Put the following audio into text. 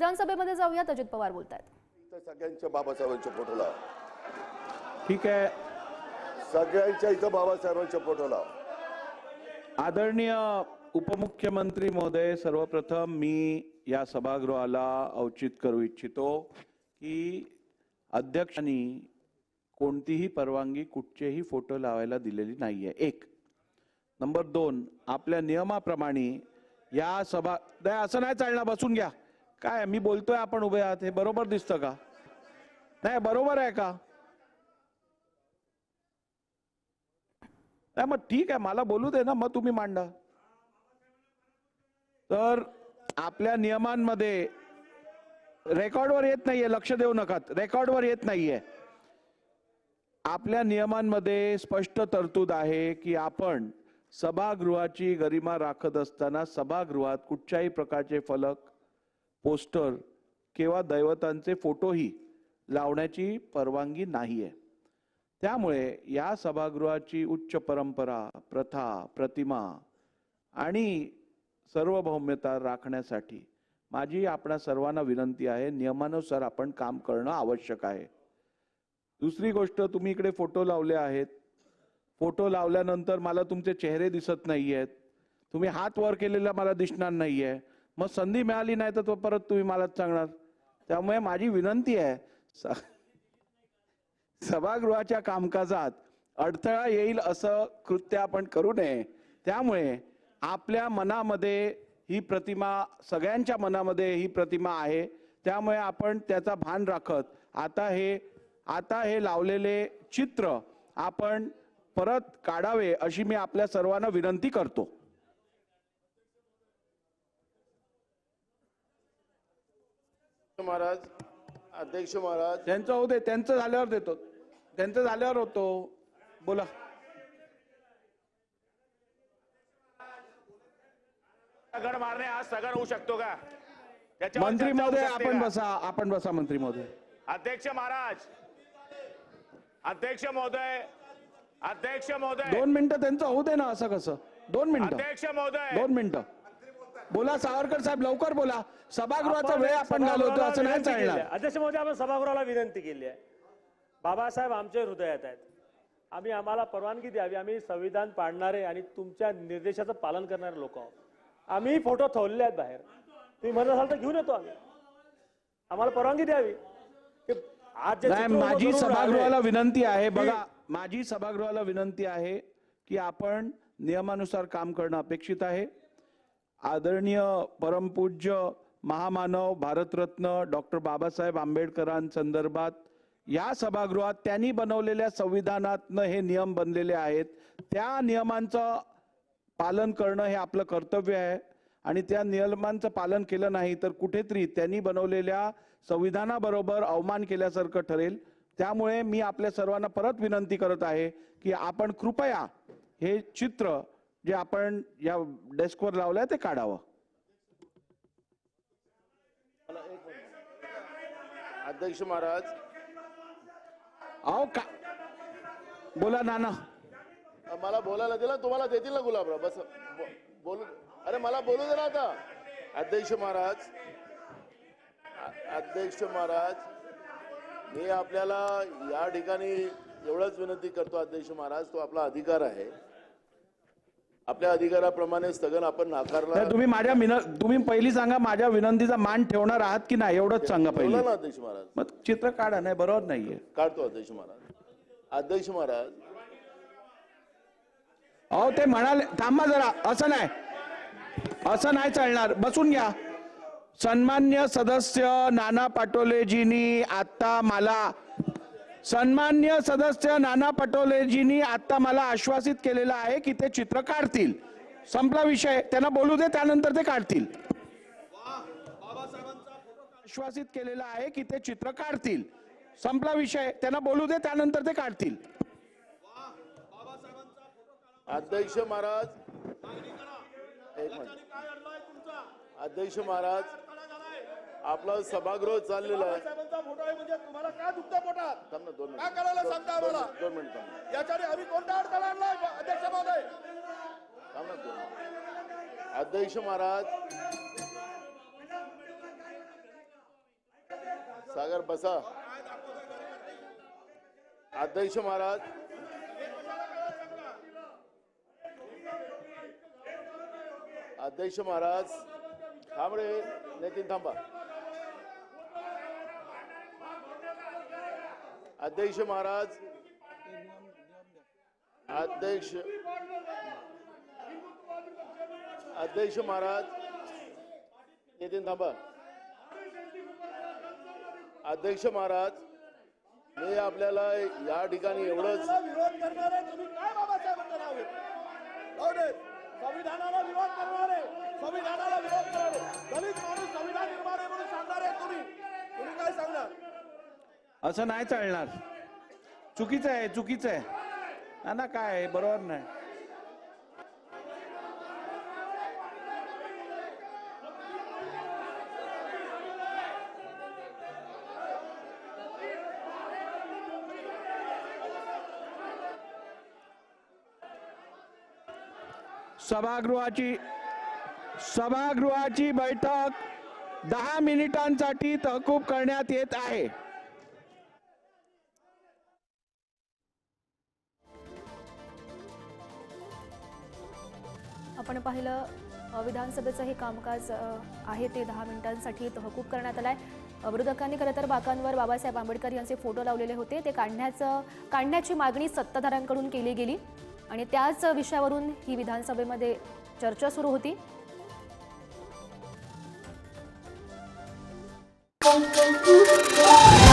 विधानसभेमध्ये जाऊयात अजित पवार बोलत आहेत इथं सगळ्यांच्या बाबासाहेबांच्या फोटोला. ठीक आहे. सगळ्यांच्या इथं बाबासाहेबांच्या फोटोला. आदरणीय उपमुख्यमंत्री महोदय सर्वप्रथम मी या सभागृहाला औचित करू इच्छितो की अध्यक्षांनी कोणतीही परवानगी कुठचेही फोटो लावायला दिलेली नाहीये. एक. नंबर दोन आपल्या नियमाप्रमाणे या सभा नाही असं नाही चालणार बसून घ्या. काय मी बोलतोय आपण उभे आहात हे बरोबर दिसतं का? नाही बरोबर आहे का? नाही मग ठीक आहे मला बोलू दे ना मग तुम्ही मांडा. तर आपल्या नियमांमध्ये रेकॉर्डवर येत नाहीये लक्ष देऊ नका रेकॉर्डवर येत नाहीये. आपल्या नियमांमध्ये स्पष्ट तरतूद आहे की आपण सभागृहाची गरिमा राखत असताना सभागृहात कुठच्याही प्रकारचे फलक पोस्टर किंवा दैवतांचे फोटोही लावण्याची परवानगी नाही आहे त्यामुळे या सभागृहाची उच्च परंपरा प्रथा प्रतिमा आणि सार्वभौम्यता राखण्यासाठी माझी आपणा सर्वांना विनंती आहे नियमानुसार आपण काम करणं आवश्यक आहे. दुसरी गोष्ट तुम्ही इकडे फोटो लावले आहेत. फोटो लावल्यानंतर मला तुमचे चेहरे दिसत नाही आहेत तुम्ही हात वर केलेला मला दिसणार नाही आहे मग संधी मिळाली नाही तर तो परत तुम्ही मलाच सांगणार. त्यामुळे माझी विनंती आहे स- सभागृहाच्या कामकाजात अडथळा येईल असं कृत्य आपण करू नये. त्यामुळे आपल्या मनामध्ये ही प्रतिमा सगळ्यांच्या मनामध्ये ही प्रतिमा आहे. त्यामुळे आपण त्याचा भान राखत आता हे आता हे लावलेले चित्र आपण परत काढावे अशी मी आपल्या सर्वांना विनंती करतो. महाराज अध्यक्ष महाराज. त्यांचं होऊ दे त्यांचं झाल्यावर देतो. त्यांचं झाल्यावर होतो. बोला. दगड मारणे हा सगळ होऊ शकतो का? त्याच्यावर मंत्री चर्चा होऊ महोदय शकते आपण का? बसा आपण बसा मंत्री महोदय. अध्यक्ष महाराज. अध्यक्ष महोदय अध्यक्ष महोदय. दोन मिनिटं त्यांचं होऊ दे ना असं कसं. दोन मिनिटं. अध्यक्ष महोदय. दोन मिनिटं. बोला सावरकर साहेब लवकर बोला. सभागृहाचा वेळ आपण घालवतो असं नाही चालणार. अध्यक्ष महोदय आपण सभागृहाला विनंती केली आहे. बाबासाहेब आमच्या हृदयात आहेत. आम्ही आम्हाला परवानगी द्यावी आम्ही संविधान पाळणारे आणि तुमच्या निर्देशाचं पालन करणारे लोक आहोत. आम्ही फोटो ठेवले आहेत बाहेर. तुम्ही म्हणत असाल तर घेऊन येतो आम्ही. आम्हाला परवानगी द्यावी. की आज माझी सभागृहाला विनंती आहे बघा माझी सभागृहाला विनंती आहे की आपण नियमानुसार काम करणं अपेक्षित आहे. आदरणीय परमपूज्य महामानव भारतरत्न डॉक्टर बाबासाहेब आंबेडकरांसंदर्भात या सभागृहात त्यांनी बनवलेल्या संविधानातनं हे नियम बनलेले आहेत. त्या नियमांचं पालन करणं हे आपलं कर्तव्य आहे. आणि त्या नियमांचं पालन केलं नाही तर कुठेतरी त्यांनी बनवलेल्या संविधानाबरोबर अवमान केल्यासारखं ठरेल. त्यामुळे मी आपल्या सर्वांना परत विनंती करत आहे की आपण कृपया हे चित्र जे आपण या डेस्कवर लावलंय ते काढावं. अध्यक्ष महाराज. अहो का बोला नाना. मला बोलायला दिला तुम्हाला देतील ना गुलाबराव? बस बोलू अरे मला बोलू दे ना आता. अध्यक्ष महाराज. अध्यक्ष महाराज मी आपल्याला या ठिकाणी एवढंच विनंती करतो अध्यक्ष महाराज तो आपला अधिकार आहे. आपल्या अधिकाराप्रमाणे स्थगन आपण नाकारला तुम्ही माझ्या विन तुम्ही पहिली सांगा माझ्या विनंतीचा मान ठेवणार आहात की नाही एवढंच सांगा पहिली. ना अध्यक्ष महाराज. मग चित्र काढा नाही बरोबर नाहीये. काढतो अध्यक्ष महाराज. अध्यक्ष महाराज. अहो ते म्हणाले थांबा जरा असं नाही. असं नाही चालणार. बसून घ्या. सन्मान्य सदस्य नाना पटोलेजींनी आता मला सन्मान्य सदस्य नाना पटोलेजींनी आता मला आश्वासित केलेलं आहे की ते चित्र काढतील. संपला विषय. त्यांना बोलू दे त्यानंतर ते काढतील. आश्वासित केलेलं आहे की ते चित्र काढतील. संपला विषय. त्यांना बोलू दे त्यानंतर ते काढतील. अध्यक्ष महाराज. अध्यक्ष महाराज. आपला सभागृह चाललेला आहे. साहेबांचा फोटो आहे म्हणजे तुम्हाला काय दुखतं पोटात? थांब ना दोन काय करायला सांगता आम्हाला? दोन मिनिट थांब. याच्याने आम्ही कोणता अडथळा आणलाय? अध्यक्ष महोदय. थांब ना दोन मिनिट. अध्यक्ष महाराज. सागर बसा. अध्यक्ष महाराज. अध्यक्ष महाराज. थांब रे नितीन थांबा. अध्यक्ष महाराज. अध्यक्ष अध्यक्ष महाराज. नितीन थांबा. अध्यक्ष महाराज मी आपल्याला या ठिकाणी एवढंच संविधानाला विरोध करणारे तुम्ही काय बाबासाहेबांचं नाव घेता संविधानाला विरोध करणारे संविधानाला विरोध करणारे. दलित माणूस संविधान निर्माण आहे म्हणून सांगणार आहे तुम्ही तुम्ही काय सांगणार? असं नाही चालणार. चुकीचं आहे चुकीचं आहे. ना ना काय आहे, बरोबर नाही. सभागृहाची सभागृहाची बैठक दहा मिनिटांसाठी तहकूब करण्यात येत आहे. आपण पाहिलं विधानसभेचं हे कामकाज आहे ते दहा मिनिटांसाठी तहकूब करण्यात आलं आहे विरोधकांनी खरं तर बाकांवर बाबासाहेब आंबेडकर यांचे फोटो लावलेले होते ते काढण्याचं काढण्याची मागणी सत्ताधाऱ्यांकडून केली गेली आणि त्याच विषयावरून ही विधानसभेमध्ये चर्चा सुरू होती Thank you.